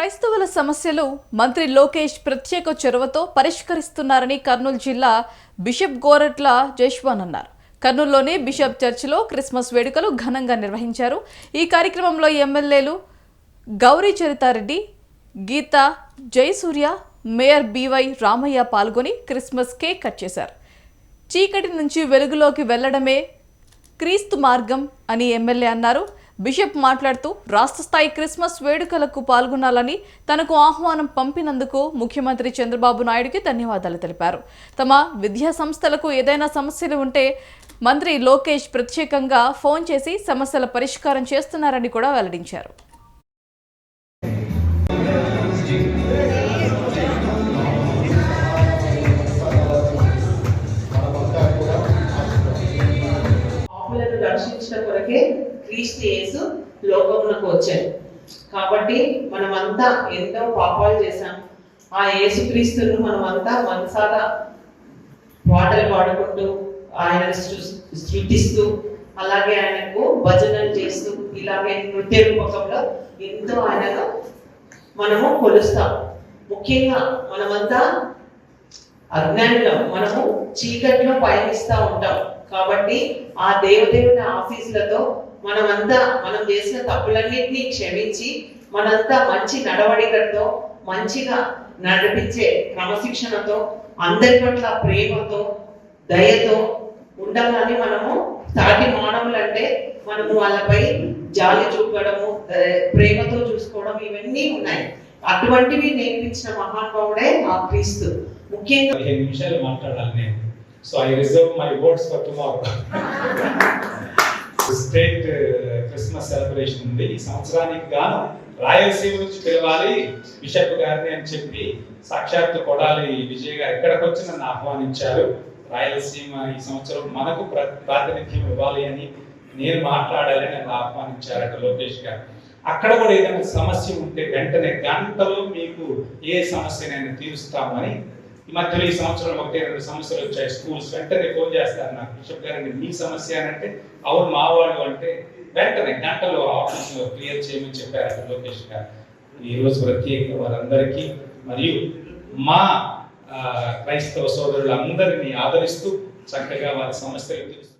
క్రైస్తవుల సమస్యలు మంత్రి లోకేష్ ప్రత్యేక చొరవతో పరిష్కరిస్తున్నారని కర్నూలు జిల్లా బిషప్ గోరట్ల జైష్వాన్ అన్నారు. కర్నూలులోని బిషప్ చర్చిలో క్రిస్మస్ వేడుకలు ఘనంగా నిర్వహించారు. ఈ కార్యక్రమంలో ఎమ్మెల్యేలు Gauri Charitha Reddy Geetha Jayasurya mayor B Y Ramaiah పాల్గొని క్రిస్మస్ కేక్ కట్ చేశారు. చీకటి నుంచి వెలుగులోకి వెళ్ళడమే క్రీస్తు మార్గం అని ఎమ్మెల్యే అన్నారు. బిషప్ మాట్లాడుతూ రాష్ట్ర స్థాయి క్రిస్మస్ వేడుకలకు పాల్గొనాలని తనకు ఆహ్వానం పంపినందుకు ముఖ్యమంత్రి చంద్రబాబు నాయుడుకి ధన్యవాదాలు తెలిపారు. తమ విద్యా సంస్థలకు ఏదైనా సమస్యలు ఉంటే మంత్రి లోకేష్ ప్రత్యేకంగా ఫోన్ చేసి సమస్యల పరిష్కారం చేస్తున్నారని కూడా వెల్లడించారు. రక్షించిన కొరకే క్రీస్తు యేసు లోకమునకు వచ్చాడు కాబట్టి మనమంతా ఎంతో పాపాలు చేశాం. ఆ యేసుక్రీస్తును మనమంతా మనసాల పాటలు పాడుకుంటూ ఆయన సృష్టిస్తూ అలాగే ఆయనకు భజనలు చేస్తూ ఇలాగే నృత్య రూపకంలో ఎంతో ఆయనను మనము కొలుస్తాం. ముఖ్యంగా మనమంతా అజ్ఞానిలో మనము చీకట్లో పయనిస్తూ ఉంటాం. కాబట్టి ఆ దేవదేవుని ఆఫీసులతో మనమంతా మనం చేసిన తప్పులన్నింటినీ క్షమించి మనంతా మంచి నడవడికతో మంచిగా నడిపించే క్రమశిక్షణతో అందరి పట్ల ప్రేమతో దయతో ఉండాలని మనము సాటి మానవులు అంటే మనము వాళ్ళపై జాలి చూపడము ప్రేమతో చూసుకోవడం ఇవన్నీ ఉన్నాయి. అటువంటివి నేర్పించిన మహానుభావుడే ఆ క్రీస్తు. ముఖ్యంగా నిమిషాలు మాట్లాడాలి నేను. So I reserve my words for tomorrow state Christmas celebration ఉంది. ఈ సంవత్సరానికి గాను రాయలసీమ నుంచి పిలవాలి బిషప్ గారిని అని చెప్పి సాక్షాత్తు కొడాలి విజయ్ గారు ఎక్కడికి వచ్చి నన్ను ఆహ్వానించారు. రాయలసీమ ఈ సంవత్సరం మనకు ప్రాతినిధ్యం ఇవ్వాలి అని నేను మాట్లాడాలి నన్ను ఆహ్వానించారట లోకేష్ గారు. అక్కడ కూడా ఏదైనా సమస్య ఉంటే వెంటనే గంటలో మీకు ఏ సమస్యనైనా తీరుస్తామని ఈ మధ్యలో ఈ సంవత్సరం ఒకటి రెండు సమస్యలు వచ్చాయి. స్కూల్స్ వెంటనే ఫోన్ చేస్తారు నాకు. బిషప్ గారండి మీ సమస్య అంటే అవును మా వాళ్ళు అంటే వెంటనే గంటలో ఆఫీస్లో క్లియర్ చేయమని చెప్పారు లోకేష్ గారు. ఈ రోజు ప్రత్యేకంగా వారందరికీ మరియు మా క్రైస్తవ సోదరులందరినీ ఆదరిస్తూ చక్కగా వారి సమస్యలు తీరుస్తూ